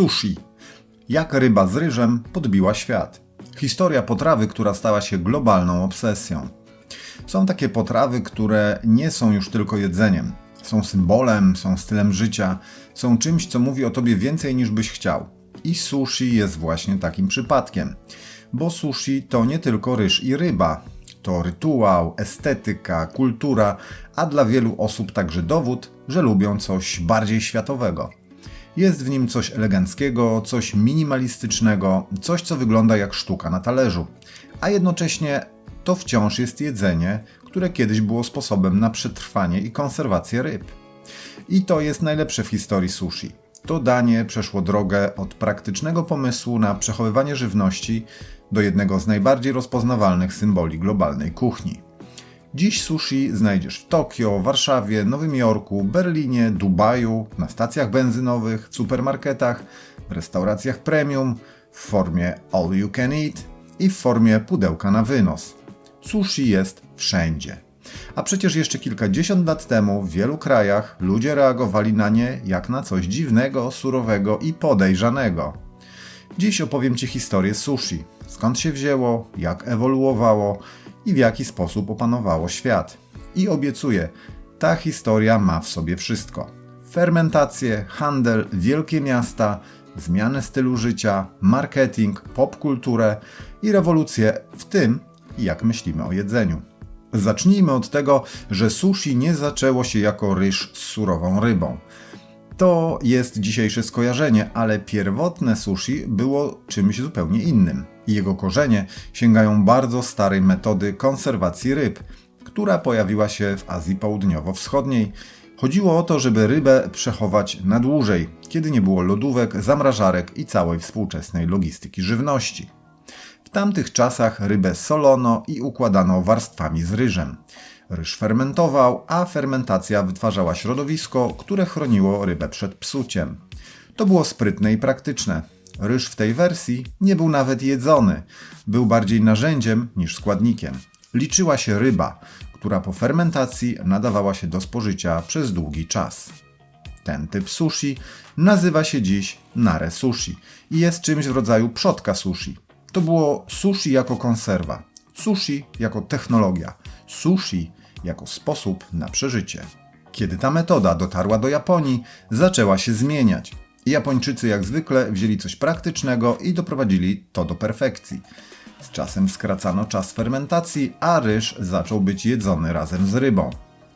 Sushi. Jak ryba z ryżem podbiła świat. Historia potrawy, która stała się globalną obsesją. Są takie potrawy, które nie są już tylko jedzeniem. Są symbolem, są stylem życia, są czymś, co mówi o tobie więcej niż byś chciał. I sushi jest właśnie takim przypadkiem. Bo sushi to nie tylko ryż i ryba. To rytuał, estetyka, kultura, a dla wielu osób także dowód, że lubią coś bardziej światowego. Jest w nim coś eleganckiego, coś minimalistycznego, coś co wygląda jak sztuka na talerzu, a jednocześnie to wciąż jest jedzenie, które kiedyś było sposobem na przetrwanie i konserwację ryb. I to jest najlepsze w historii sushi. To danie przeszło drogę od praktycznego pomysłu na przechowywanie żywności do jednego z najbardziej rozpoznawalnych symboli globalnej kuchni. Dziś sushi znajdziesz w Tokio, Warszawie, Nowym Jorku, Berlinie, Dubaju, na stacjach benzynowych, w supermarketach, w restauracjach premium, w formie all you can eat i w formie pudełka na wynos. Sushi jest wszędzie. A przecież jeszcze kilkadziesiąt lat temu w wielu krajach ludzie reagowali na nie jak na coś dziwnego, surowego i podejrzanego. Dziś opowiem Ci historię sushi. Skąd się wzięło, jak ewoluowało i w jaki sposób opanowało świat. I obiecuję, ta historia ma w sobie wszystko: fermentację, handel, wielkie miasta, zmianę stylu życia, marketing, popkulturę i rewolucję w tym, jak myślimy o jedzeniu. Zacznijmy od tego, że sushi nie zaczęło się jako ryż z surową rybą. To jest dzisiejsze skojarzenie, ale pierwotne sushi było czymś zupełnie innym. Jego korzenie sięgają bardzo starej metody konserwacji ryb, która pojawiła się w Azji Południowo-Wschodniej. Chodziło o to, żeby rybę przechować na dłużej, kiedy nie było lodówek, zamrażarek i całej współczesnej logistyki żywności. W tamtych czasach rybę solono i układano warstwami z ryżem. Ryż fermentował, a fermentacja wytwarzała środowisko, które chroniło rybę przed psuciem. To było sprytne i praktyczne. Ryż w tej wersji nie był nawet jedzony, był bardziej narzędziem niż składnikiem. Liczyła się ryba, która po fermentacji nadawała się do spożycia przez długi czas. Ten typ sushi nazywa się dziś nare sushi i jest czymś w rodzaju przodka sushi. To było sushi jako konserwa, sushi jako technologia, sushi jako sposób na przeżycie. Kiedy ta metoda dotarła do Japonii, zaczęła się zmieniać. Japończycy jak zwykle wzięli coś praktycznego i doprowadzili to do perfekcji. Z czasem skracano czas fermentacji, a ryż zaczął być jedzony razem z rybą.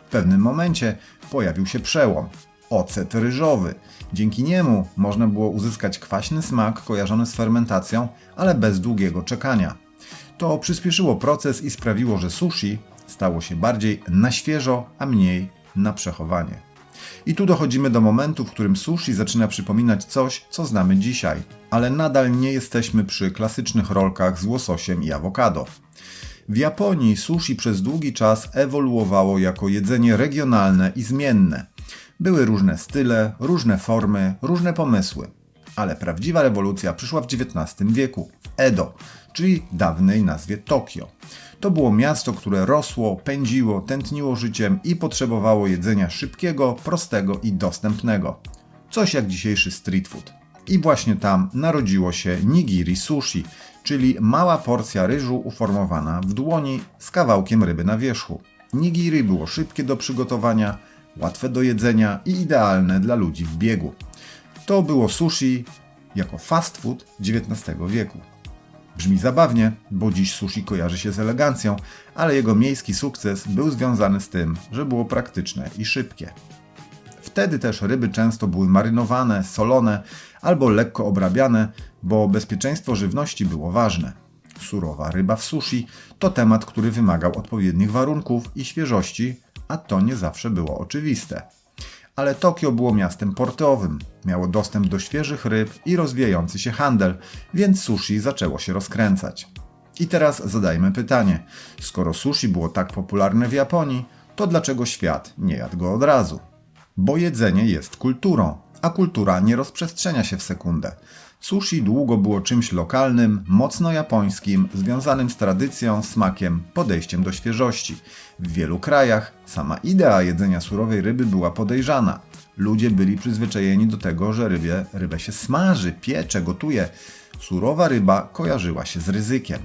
W pewnym momencie pojawił się przełom. Ocet ryżowy. Dzięki niemu można było uzyskać kwaśny smak kojarzony z fermentacją, ale bez długiego czekania. To przyspieszyło proces i sprawiło, że sushi stało się bardziej na świeżo, a mniej na przechowanie. I tu dochodzimy do momentu, w którym sushi zaczyna przypominać coś, co znamy dzisiaj, ale nadal nie jesteśmy przy klasycznych rolkach z łososiem i awokado. W Japonii sushi przez długi czas ewoluowało jako jedzenie regionalne i zmienne. Były różne style, różne formy, różne pomysły. Ale prawdziwa rewolucja przyszła w XIX wieku, w Edo, czyli dawnej nazwie Tokio. To było miasto, które rosło, pędziło, tętniło życiem i potrzebowało jedzenia szybkiego, prostego i dostępnego. Coś jak dzisiejszy street food. I właśnie tam narodziło się nigiri sushi, czyli mała porcja ryżu uformowana w dłoni z kawałkiem ryby na wierzchu. Nigiri było szybkie do przygotowania, łatwe do jedzenia i idealne dla ludzi w biegu. To było sushi jako fast food XIX wieku. Brzmi zabawnie, bo dziś sushi kojarzy się z elegancją, ale jego miejski sukces był związany z tym, że było praktyczne i szybkie. Wtedy też ryby często były marynowane, solone albo lekko obrabiane, bo bezpieczeństwo żywności było ważne. Surowa ryba w sushi to temat, który wymagał odpowiednich warunków i świeżości, a to nie zawsze było oczywiste. Ale Tokio było miastem portowym, miało dostęp do świeżych ryb i rozwijający się handel, więc sushi zaczęło się rozkręcać. I teraz zadajmy pytanie: skoro sushi było tak popularne w Japonii, to dlaczego świat nie jadł go od razu? Bo jedzenie jest kulturą, a kultura nie rozprzestrzenia się w sekundę. Sushi długo było czymś lokalnym, mocno japońskim, związanym z tradycją, smakiem, podejściem do świeżości. W wielu krajach sama idea jedzenia surowej ryby była podejrzana. Ludzie byli przyzwyczajeni do tego, że rybie, rybę się smaży, piecze, gotuje. Surowa ryba kojarzyła się z ryzykiem.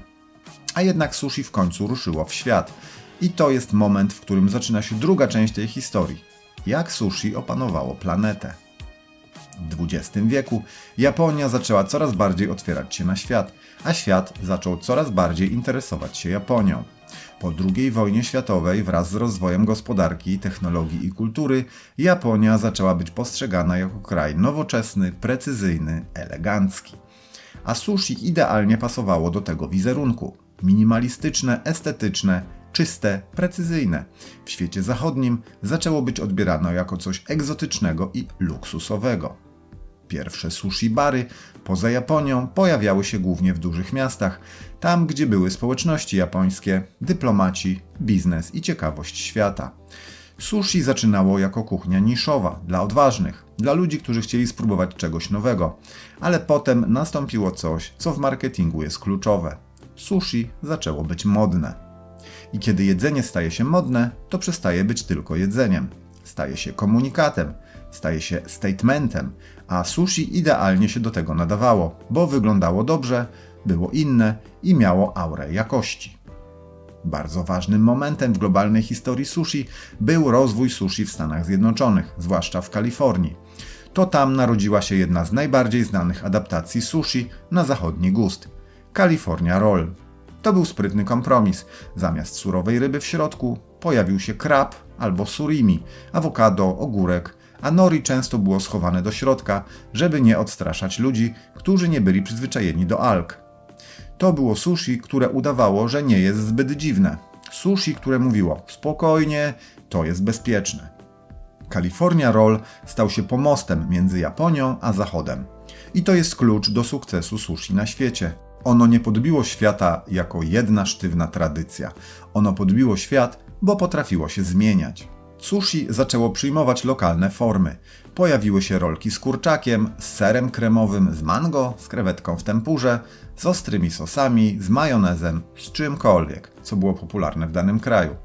A jednak sushi w końcu ruszyło w świat. I to jest moment, w którym zaczyna się druga część tej historii. Jak sushi opanowało planetę. XX wieku Japonia zaczęła coraz bardziej otwierać się na świat, a świat zaczął coraz bardziej interesować się Japonią. Po II wojnie światowej, wraz z rozwojem gospodarki, technologii i kultury, Japonia zaczęła być postrzegana jako kraj nowoczesny, precyzyjny, elegancki. A sushi idealnie pasowało do tego wizerunku. Minimalistyczne, estetyczne, czyste, precyzyjne. W świecie zachodnim zaczęło być odbierane jako coś egzotycznego i luksusowego. Pierwsze sushi bary poza Japonią pojawiały się głównie w dużych miastach, tam gdzie były społeczności japońskie, dyplomaci, biznes i ciekawość świata. Sushi zaczynało jako kuchnia niszowa, dla odważnych, dla ludzi, którzy chcieli spróbować czegoś nowego, ale potem nastąpiło coś, co w marketingu jest kluczowe. Sushi zaczęło być modne. I kiedy jedzenie staje się modne, to przestaje być tylko jedzeniem. Staje się komunikatem, staje się statementem, a sushi idealnie się do tego nadawało, bo wyglądało dobrze, było inne i miało aurę jakości. Bardzo ważnym momentem w globalnej historii sushi był rozwój sushi w Stanach Zjednoczonych, zwłaszcza w Kalifornii. To tam narodziła się jedna z najbardziej znanych adaptacji sushi na zachodni gust California Roll. To był sprytny kompromis. Zamiast surowej ryby w środku pojawił się krab albo surimi, awokado, ogórek, a nori często było schowane do środka, żeby nie odstraszać ludzi, którzy nie byli przyzwyczajeni do alg. To było sushi, które udawało, że nie jest zbyt dziwne. Sushi, które mówiło spokojnie, to jest bezpieczne. California Roll stał się pomostem między Japonią a Zachodem. I to jest klucz do sukcesu sushi na świecie. Ono nie podbiło świata jako jedna sztywna tradycja. Ono podbiło świat, bo potrafiło się zmieniać. Sushi zaczęło przyjmować lokalne formy. Pojawiły się rolki z kurczakiem, z serem kremowym, z mango, z krewetką w tempurze, z ostrymi sosami, z majonezem, z czymkolwiek, co było popularne w danym kraju.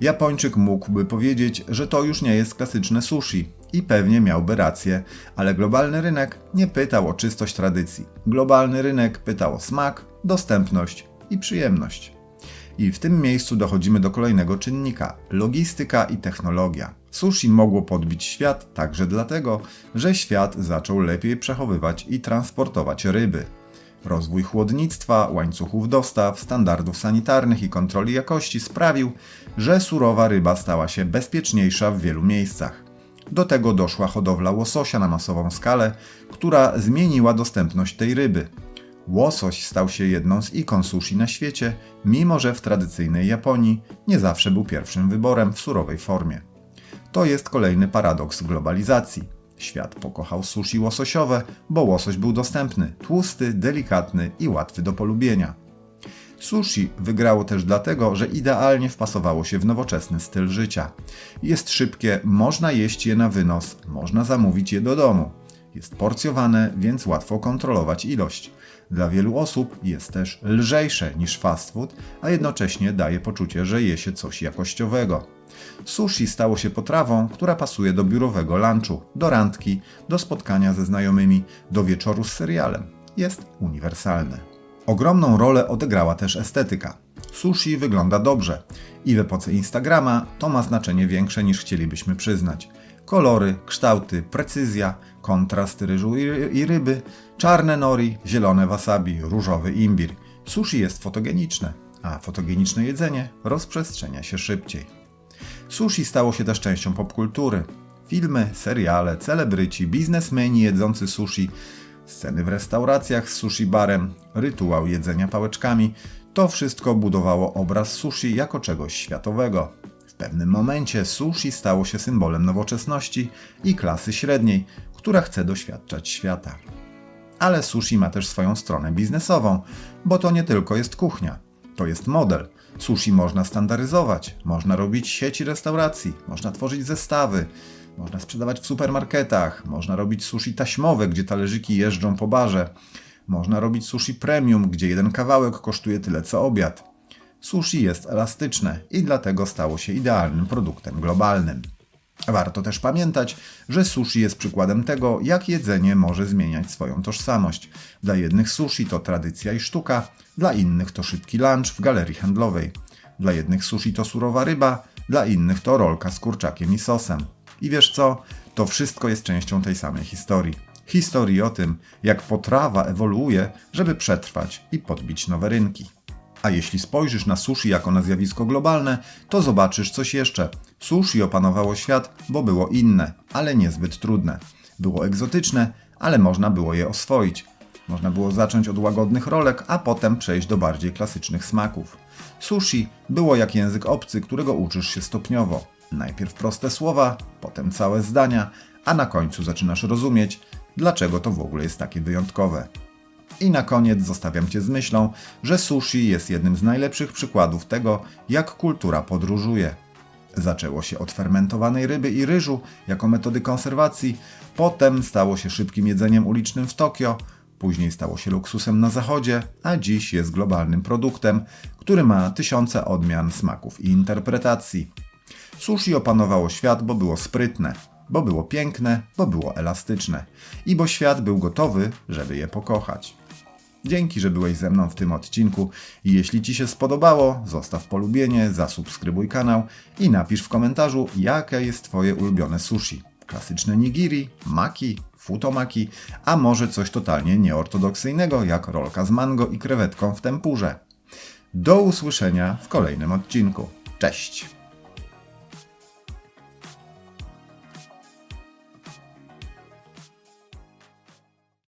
Japończyk mógłby powiedzieć, że to już nie jest klasyczne sushi i pewnie miałby rację, ale globalny rynek nie pytał o czystość tradycji. Globalny rynek pytał o smak, dostępność i przyjemność. I w tym miejscu dochodzimy do kolejnego czynnika logistyka i technologia. Sushi mogło podbić świat także dlatego, że świat zaczął lepiej przechowywać i transportować ryby. Rozwój chłodnictwa, łańcuchów dostaw, standardów sanitarnych i kontroli jakości sprawił, że surowa ryba stała się bezpieczniejsza w wielu miejscach. Do tego doszła hodowla łososia na masową skalę, która zmieniła dostępność tej ryby. Łosoś stał się jedną z ikon sushi na świecie, mimo że w tradycyjnej Japonii nie zawsze był pierwszym wyborem w surowej formie. To jest kolejny paradoks globalizacji. Świat pokochał sushi łososiowe, bo łosoś był dostępny, tłusty, delikatny i łatwy do polubienia. Sushi wygrało też dlatego, że idealnie wpasowało się w nowoczesny styl życia. Jest szybkie, można jeść je na wynos, można zamówić je do domu. Jest porcjowane, więc łatwo kontrolować ilość. Dla wielu osób jest też lżejsze niż fast food, a jednocześnie daje poczucie, że je się coś jakościowego. Sushi stało się potrawą, która pasuje do biurowego lunchu, do randki, do spotkania ze znajomymi, do wieczoru z serialem. Jest uniwersalne. Ogromną rolę odegrała też estetyka. Sushi wygląda dobrze i w epoce Instagrama to ma znaczenie większe niż chcielibyśmy przyznać. Kolory, kształty, precyzja, kontrast ryżu i ryby, czarne nori, zielone wasabi, różowy imbir. Sushi jest fotogeniczne, a fotogeniczne jedzenie rozprzestrzenia się szybciej. Sushi stało się też częścią popkultury. Filmy, seriale, celebryci, biznesmeni jedzący sushi, sceny w restauracjach z sushi barem, rytuał jedzenia pałeczkami to wszystko budowało obraz sushi jako czegoś światowego. Pewnym momencie sushi stało się symbolem nowoczesności i klasy średniej, która chce doświadczać świata. Ale sushi ma też swoją stronę biznesową, bo to nie tylko jest kuchnia, to jest model. Sushi można standaryzować, można robić sieci restauracji, można tworzyć zestawy, można sprzedawać w supermarketach, można robić sushi taśmowe, gdzie talerzyki jeżdżą po barze, można robić sushi premium, gdzie jeden kawałek kosztuje tyle co obiad. Sushi jest elastyczne i dlatego stało się idealnym produktem globalnym. Warto też pamiętać, że sushi jest przykładem tego, jak jedzenie może zmieniać swoją tożsamość. Dla jednych sushi to tradycja i sztuka, dla innych to szybki lunch w galerii handlowej. Dla jednych sushi to surowa ryba, dla innych to rolka z kurczakiem i sosem. I wiesz co? To wszystko jest częścią tej samej historii. Historii o tym, jak potrawa ewoluuje, żeby przetrwać i podbić nowe rynki. A jeśli spojrzysz na sushi jako na zjawisko globalne, to zobaczysz coś jeszcze. Sushi opanowało świat, bo było inne, ale niezbyt trudne. Było egzotyczne, ale można było je oswoić. Można było zacząć od łagodnych rolek, a potem przejść do bardziej klasycznych smaków. Sushi było jak język obcy, którego uczysz się stopniowo. Najpierw proste słowa, potem całe zdania, a na końcu zaczynasz rozumieć, dlaczego to w ogóle jest takie wyjątkowe. I na koniec zostawiam Cię z myślą, że sushi jest jednym z najlepszych przykładów tego, jak kultura podróżuje. Zaczęło się od fermentowanej ryby i ryżu jako metody konserwacji, potem stało się szybkim jedzeniem ulicznym w Tokio, później stało się luksusem na zachodzie, a dziś jest globalnym produktem, który ma tysiące odmian smaków i interpretacji. Sushi opanowało świat, bo było sprytne, bo było piękne, bo było elastyczne i bo świat był gotowy, żeby je pokochać. Dzięki, że byłeś ze mną w tym odcinku jeśli Ci się spodobało, zostaw polubienie, zasubskrybuj kanał i napisz w komentarzu, jakie jest Twoje ulubione sushi. Klasyczne nigiri, maki, futomaki, a może coś totalnie nieortodoksyjnego, jak rolka z mango i krewetką w tempurze. Do usłyszenia w kolejnym odcinku. Cześć!